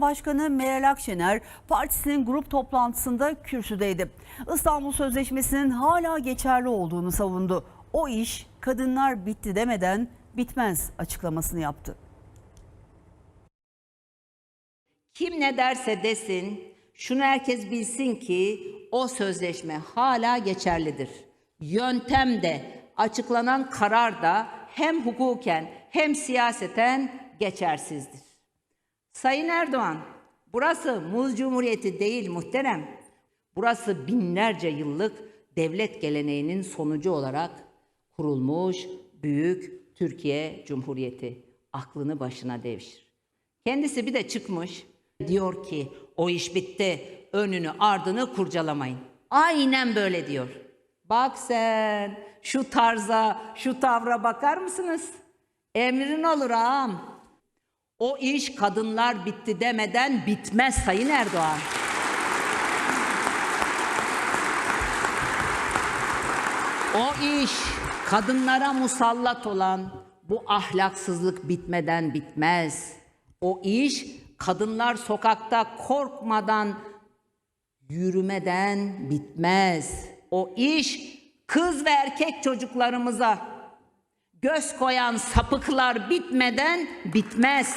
Başkanı Meral Akşener partisinin grup toplantısında kürsüdeydi. İstanbul Sözleşmesi'nin hala geçerli olduğunu savundu. O iş kadınlar bitti demeden bitmez açıklamasını yaptı. Kim ne derse desin, şunu herkes bilsin ki o sözleşme hala geçerlidir. Yöntem de, açıklanan karar da hem hukuken hem siyaseten geçersizdir. Sayın Erdoğan, burası Muz Cumhuriyeti değil muhterem. Burası binlerce yıllık devlet geleneğinin sonucu olarak kurulmuş büyük Türkiye Cumhuriyeti. Aklını başına devşir. Kendisi bir de çıkmış diyor ki o iş bitti önünü ardını kurcalamayın. Aynen böyle diyor. Bak sen şu tarza şu tavra bakar mısınız? Emrin olur ağam. O iş kadınlar bitti demeden bitmez Sayın Erdoğan. O iş kadınlara musallat olan bu ahlaksızlık bitmeden bitmez. O iş kadınlar sokakta korkmadan yürümeden bitmez. O iş kız ve erkek çocuklarımıza göz koyan sapıklar bitmeden bitmez.